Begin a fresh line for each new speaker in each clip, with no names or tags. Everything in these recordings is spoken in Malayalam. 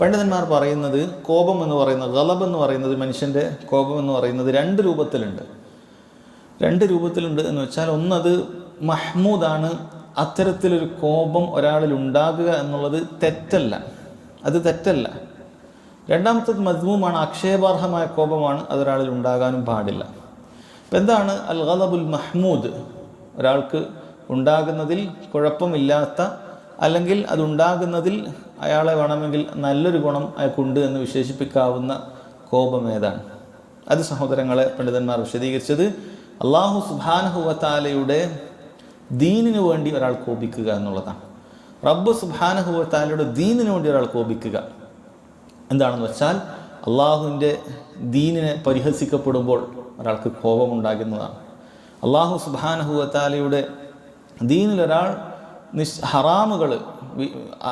പണ്ഡിതന്മാർ പറയുന്നത് കോപം എന്ന് പറയുന്നത് ഗലബ് എന്ന് പറയുന്നത് മനുഷ്യന്റെ കോപം എന്ന് പറയുന്നത് രണ്ട് രൂപത്തിലുണ്ട്. രണ്ട് രൂപത്തിലുണ്ട് എന്ന് വെച്ചാൽ ഒന്നത് മഹ്മൂദാണ് അത്തരത്തിലൊരു കോപം ഒരാളിൽ ഉണ്ടാകുക എന്നുള്ളത് തെറ്റല്ല. അത് തെറ്റല്ല. രണ്ടാമത്തത് മദ്മൂമാണ് ആക്ഷേപാർഹമായ കോപമാണ് അതൊരാളിൽ ഉണ്ടാകാനും പാടില്ല. അപ്പം എന്താണ് അൽ ഗലബുൽ മഹ്മൂദ്? ഒരാൾക്ക് ഉണ്ടാകുന്നതിൽ കുഴപ്പമില്ലാത്ത അല്ലെങ്കിൽ അതുണ്ടാകുന്നതിൽ അയാളെ വേണമെങ്കിൽ നല്ലൊരു ഗുണം അയാൾക്കുണ്ട് എന്ന് വിശേഷിപ്പിക്കാവുന്ന കോപം ഏതാണ്? അത് സഹോദരങ്ങളെ പണ്ഡിതന്മാർ വിശദീകരിച്ചത് അള്ളാഹു സുബാനഹുവത്താലയുടെ ദീനിനു വേണ്ടി ഒരാൾ കോപിക്കുക എന്നുള്ളതാണ്. റബ്ബ് സുബാനഹുവത്താലയുടെ ദീനിനു വേണ്ടി ഒരാൾ കോപിക്കുക. എന്താണെന്ന് വെച്ചാൽ അള്ളാഹുവിന്റെ ദീനിനെ പരിഹസിക്കപ്പെടുമ്പോൾ ഒരാൾക്ക് കോപമുണ്ടാകുന്നതാണ്. അള്ളാഹു സുബാനഹുവത്താലയുടെ ദീനിലൊരാൾ നിഷ് ഹറാമുകൾ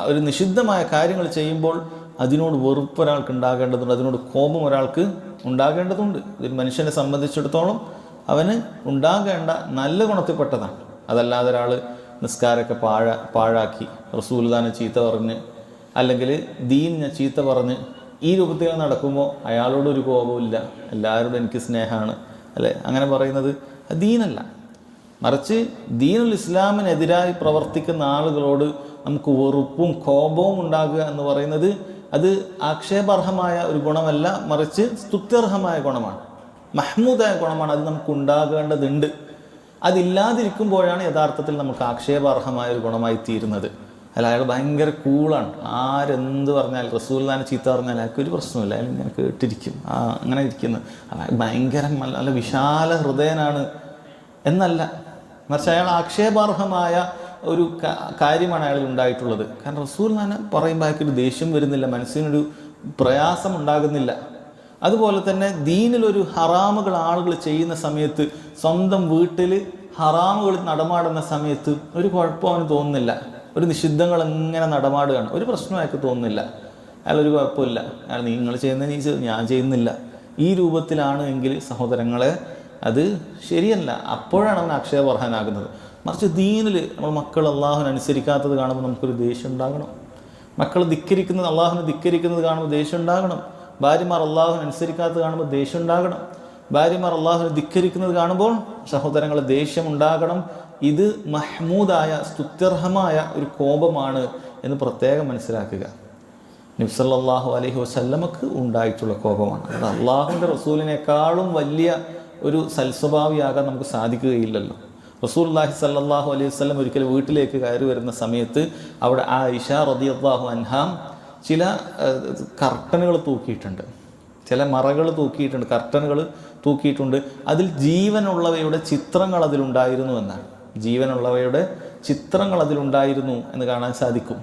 ഒരു നിഷിദ്ധമായ കാര്യങ്ങൾ ചെയ്യുമ്പോൾ അതിനോട് വെറുപ്പ് ഒരാൾക്ക് ഉണ്ടാകേണ്ടതുണ്ട് അതിനോട് കോപം ഒരാൾക്ക് ഉണ്ടാകേണ്ടതുണ്ട്. ഒരു മനുഷ്യനെ സംബന്ധിച്ചിടത്തോളം അവന് ഉണ്ടാകേണ്ട നല്ല ഗുണത്തിൽപ്പെട്ടതാണ്. അതല്ലാതെ ഒരാൾ നിസ്കാരമൊക്കെ പാഴ പാഴാക്കി റസൂൽദാനെ ചീത്ത പറഞ്ഞ് അല്ലെങ്കിൽ ദീനിനെ ചീത്ത പറഞ്ഞ് ഈ രൂപത്തിൽ നടക്കുമ്പോൾ അയാളോടൊരു കോപമില്ല എല്ലാവരോടും എനിക്ക് സ്നേഹമാണ് അല്ലേ? അങ്ങനെ പറയുന്നത് ദീനല്ല. മറിച്ച് ദീനുൽ ഇസ്ലാമിനെതിരായി പ്രവർത്തിക്കുന്ന ആളുകളോട് നമുക്ക് വെറുപ്പും കോപവും ഉണ്ടാകുക എന്ന് പറയുന്നത് അത് ആക്ഷേപാർഹമായ ഒരു ഗുണമല്ല മറിച്ച് സ്തുത്യർഹമായ ഗുണമാണ്. മഹ്മൂദായ ഗുണമാണ് അത് നമുക്ക് ഉണ്ടാകേണ്ടതുണ്ട്. അതില്ലാതിരിക്കുമ്പോഴാണ് യഥാർത്ഥത്തിൽ നമുക്ക് ആക്ഷേപാർഹമായ ഒരു ഗുണമായി തീരുന്നത്. അല്ല അയാൾ ഭയങ്കര കൂളാണ്. ആരെന്ത് പറഞ്ഞാൽ റസൂൽദാനെ ചീത്ത പറഞ്ഞാൽ അയാൾക്ക് ഒരു പ്രശ്നമില്ല അയാൾ ഇങ്ങനെ കേട്ടിരിക്കും. ആ അങ്ങനെ ഇരിക്കുന്നു. അയാൾ ഭയങ്കര നല്ല വിശാല ഹൃദയനാണ്. എന്നല്ല മറിച്ച് അയാൾ ആക്ഷേപാർഹമായ ഒരു കാര്യമാണ് അയാളിൽ ഉണ്ടായിട്ടുള്ളത്. കാരണം റസൂൽ നാന പറയുമ്പോൾ അയാൾക്കൊരു ദേഷ്യം വരുന്നില്ല മനസ്സിനൊരു പ്രയാസം ഉണ്ടാകുന്നില്ല. അതുപോലെ തന്നെ ദീനിലൊരു ഹറാമുകൾ ആളുകൾ ചെയ്യുന്ന സമയത്ത് സ്വന്തം വീട്ടിൽ ഹറാമുകൾ നടമാടുന്ന സമയത്ത് ഒരു കുഴപ്പം അവന് തോന്നുന്നില്ല. ഒരു നിഷിദ്ധങ്ങൾ എങ്ങനെ നടമാടുകയാണ്. ഒരു പ്രശ്നം അയാൾക്ക് തോന്നുന്നില്ല. അയാളൊരു കുഴപ്പമില്ല. അയാൾ നിങ്ങൾ ചെയ്യുന്ന നീ ഞാൻ ചെയ്യുന്നില്ല. ഈ രൂപത്തിലാണ് എങ്കിൽ സഹോദരങ്ങളെ അത് ശരിയല്ല. അപ്പോഴാണ് അവൻ അക്ഷയവർഹനാകുന്നത് മറിച്ച് ദീനിൽ നമ്മൾ മക്കൾ അള്ളാഹുവിനെ അനുസരിക്കാത്തത് കാണുമ്പോൾ നമുക്കൊരു ദേഷ്യം ഉണ്ടാകണം. മക്കൾ ധിക്കരിക്കുന്നത് അള്ളാഹുവിനെ ധിക്കരിക്കുന്നത് കാണുമ്പോൾ ദേഷ്യം ഉണ്ടാകണം. ഭാര്യമാർ അള്ളാഹുവിനെ അനുസരിക്കാത്തത് കാണുമ്പോൾ ദേഷ്യം ഉണ്ടാകണം. ഭാര്യമാർ അള്ളാഹുവിനെ ധിക്കരിക്കുന്നത് കാണുമ്പോൾ സഹോദരങ്ങൾ ദേഷ്യം ഉണ്ടാകണം. ഇത് മഹ്മൂദായ സ്തുത്യർഹമായ ഒരു കോപമാണ് എന്ന് പ്രത്യേകം മനസ്സിലാക്കുക. നബ്സല്ലാഹു അലഹി വസല്ലമക്ക് ഉണ്ടായിട്ടുള്ള കോപമാണ്. അത് അള്ളാഹുവിന്റെ റസൂലിനേക്കാളും വലിയ ഒരു സൽസ്വഭാവിയാകാൻ നമുക്ക് സാധിക്കുകയില്ലല്ലോ. റസൂൽ അള്ളാഹി സല്ലാഹു അലൈഹി വസ്ലം ഒരിക്കൽ വീട്ടിലേക്ക് കയറി വരുന്ന സമയത്ത് അവിടെ ആ ഇഷ റതി അള്ളാഹു അൻഹാം ചില കർട്ടനുകൾ തൂക്കിയിട്ടുണ്ട്. ചില മറകൾ തൂക്കിയിട്ടുണ്ട് കർട്ടനുകൾ തൂക്കിയിട്ടുണ്ട്. അതിൽ ജീവനുള്ളവയുടെ ചിത്രങ്ങൾ അതിലുണ്ടായിരുന്നു എന്നാണ്. ജീവനുള്ളവയുടെ ചിത്രങ്ങൾ അതിലുണ്ടായിരുന്നു എന്ന് കാണാൻ സാധിക്കും.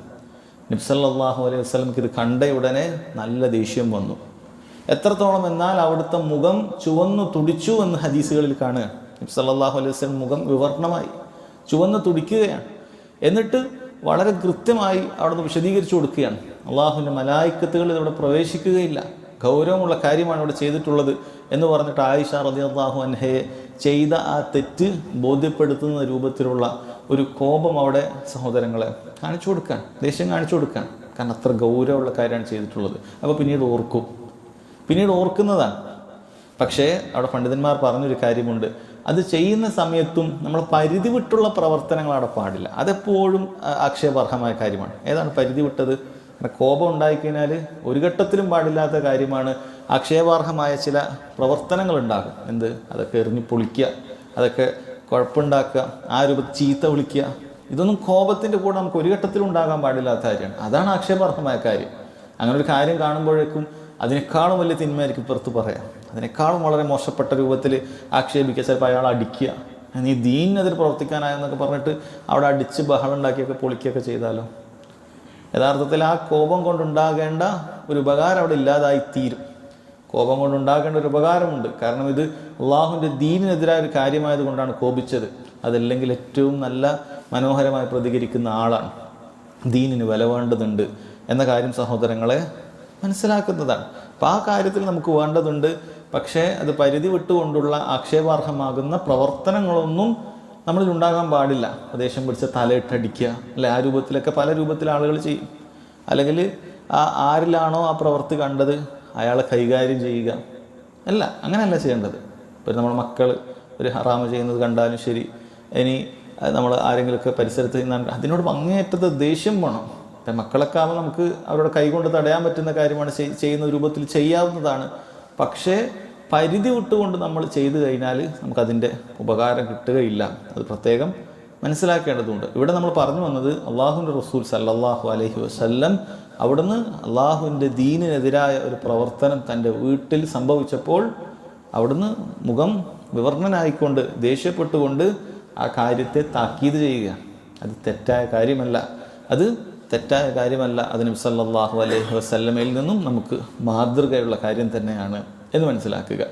നബ്സല്ലാഹു അലൈഹി വസ്ലമിക്ക് ഇത് കണ്ട ഉടനെ നല്ല ദേഷ്യം വന്നു. എത്രത്തോളം എന്നാൽ അവിടുത്തെ മുഖം ചുവന്നു തുടിച്ചു എന്ന് ഹദീസുകളിൽ കാണുക. നബ്സല്ലാഹു അലൈഹി വസ്ലം മുഖം വിവർണമായി ചുവന്ന് തുടിക്കുകയാണ്. എന്നിട്ട് വളരെ കൃത്യമായി അവിടുന്ന് വിശദീകരിച്ചു കൊടുക്കുകയാണ്. അള്ളാഹുവിന്റെ മലായിക്കത്തുകൾ ഇവിടെ പ്രവേശിക്കുകയില്ല. ഗൗരവമുള്ള കാര്യമാണ് ഇവിടെ ചെയ്തിട്ടുള്ളത് എന്ന് പറഞ്ഞിട്ട് ആയിഷ റതി അള്ളാഹു അൻഹയെ ചെയ്ത ആ തെറ്റ് ബോധ്യപ്പെടുത്തുന്ന രൂപത്തിലുള്ള ഒരു കോപം അവിടെ സഹോദരങ്ങളെ കാണിച്ചു കൊടുക്കാൻ ദേഷ്യം കാണിച്ചു കൊടുക്കാൻ കാരണം അത്ര ഗൗരവമുള്ള കാര്യമാണ് ചെയ്തിട്ടുള്ളത്. അപ്പോൾ പിന്നീട് ഓർക്കും. പിന്നീട് ഓർക്കുന്നതാണ്. പക്ഷേ അവിടെ പണ്ഡിതന്മാർ പറഞ്ഞൊരു കാര്യമുണ്ട്. അത് ചെയ്യുന്ന സമയത്തും നമ്മൾ പരിധി വിട്ടുള്ള പ്രവർത്തനങ്ങൾ അവിടെ പാടില്ല. അതെപ്പോഴും ആക്ഷേപാർഹമായ കാര്യമാണ്. ഏതാണ് പരിധി വിട്ടത്? കോപം ഉണ്ടായിക്കഴിഞ്ഞാൽ ഒരു ഘട്ടത്തിലും പാടില്ലാത്ത കാര്യമാണ്. ആക്ഷേപാർഹമായ ചില പ്രവർത്തനങ്ങൾ ഉണ്ടാകും. എന്ത്? അതൊക്കെ എറിഞ്ഞ് പൊളിക്കുക. അതൊക്കെ കുഴപ്പമുണ്ടാക്കുക ആ രൂപത്തിൽ ചീത്ത വിളിക്കുക. ഇതൊന്നും കോപത്തിന്റെ കൂടെ നമുക്ക് ഒരു ഘട്ടത്തിലും ഉണ്ടാകാൻ പാടില്ലാത്ത കാര്യമാണ്. അതാണ് ആക്ഷേപാർഹമായ കാര്യം. അങ്ങനെ ഒരു കാര്യം കാണുമ്പോഴേക്കും അതിനേക്കാളും വലിയ തിന്മയായിരിക്കും പുറത്ത് പറയാം. അതിനേക്കാളും വളരെ മോശപ്പെട്ട രൂപത്തിൽ ആക്ഷേപിക്കുക ചിലപ്പോൾ അയാൾ അടിക്കുക. നീ ദീനിനെതിരെ പ്രവർത്തിക്കാനായെന്നൊക്കെ പറഞ്ഞിട്ട് അവിടെ അടിച്ച് ബഹളം ഉണ്ടാക്കിയൊക്കെ പൊളിക്കുകയൊക്കെ ചെയ്താലോ? യഥാർത്ഥത്തിൽ ആ കോപം കൊണ്ടുണ്ടാകേണ്ട ഒരു ഉപകാരം അവിടെ ഇല്ലാതായി തീരും. കോപം കൊണ്ടുണ്ടാകേണ്ട ഒരു ഉപകാരമുണ്ട്. കാരണം ഇത് അള്ളാഹുവിന്റെ ദീനിനെതിരായ ഒരു കാര്യമായത് കൊണ്ടാണ് കോപിച്ചത്. അതല്ലെങ്കിൽ ഏറ്റവും നല്ല മനോഹരമായി പ്രതികരിക്കുന്ന ആളാണ്. ദീനിന് വില വേണ്ടതുണ്ട് എന്ന കാര്യം സഹോദരങ്ങളെ മനസ്സിലാക്കുന്നതാണ്. അപ്പം ആ കാര്യത്തിൽ നമുക്ക് വേണ്ടതുണ്ട്. പക്ഷേ അത് പരിധി വിട്ടുകൊണ്ടുള്ള ആക്ഷേപാർഹമാകുന്ന പ്രവർത്തനങ്ങളൊന്നും നമ്മളിൽ ഉണ്ടാകാൻ പാടില്ല. ദേഷ്യം പിടിച്ച തലയിട്ടടിക്കുക അല്ലെ? ആ രൂപത്തിലൊക്കെ പല രൂപത്തിൽ ആളുകൾ ചെയ്യും. അല്ലെങ്കിൽ ആ ആരിലാണോ ആ പ്രവൃത്തി കണ്ടത്? അയാളെ കൈകാര്യം ചെയ്യുക. അല്ല അങ്ങനെയല്ല ചെയ്യേണ്ടത്. ഇപ്പം നമ്മുടെ മക്കൾ ഒരു ഹറാമ് ചെയ്യുന്നത് കണ്ടാലും ശരി. ഇനി നമ്മൾ ആരെങ്കിലുമൊക്കെ പരിസരത്ത് നിന്നാൽ അതിനോട് അങ്ങേയറ്റത്തെ ദേഷ്യം വേണം. ഇപ്പം മക്കളൊക്കെ നമുക്ക് അവരുടെ കൈകൊണ്ട് തടയാൻ പറ്റുന്ന കാര്യമാണ് ചെയ്യുന്ന രൂപത്തിൽ ചെയ്യാവുന്നതാണ്. പക്ഷേ പരിധി വിട്ടുകൊണ്ട് നമ്മൾ ചെയ്തു കഴിഞ്ഞാൽ നമുക്കതിന്റെ ഉപകാരം കിട്ടുകയില്ല. അത് പ്രത്യേകം മനസ്സിലാക്കേണ്ടതുണ്ട്. ഇവിടെ നമ്മൾ പറഞ്ഞു വന്നത് അള്ളാഹുവിന്റെ റസൂൽ സല്ലാഹു അലഹി വസല്ലം അവിടുന്ന് അള്ളാഹുവിന്റെ ദീനിനെതിരായ ഒരു പ്രവർത്തനം തന്റെ വീട്ടിൽ സംഭവിച്ചപ്പോൾ അവിടുന്ന് മുഖം വിവർണനായിക്കൊണ്ട് ദേഷ്യപ്പെട്ടുകൊണ്ട് ആ കാര്യത്തെ താക്കീത് ചെയ്യുക. അത് തെറ്റായ കാര്യമല്ല. അത് തെറ്റായ കാര്യമല്ല അത് സല്ലാഹു അലൈഹി വസല്ലമയിൽ നിന്നും നമുക്ക് മാതൃകയുള്ള കാര്യം തന്നെയാണ് എന്ന് മനസ്സിലാക്കുക.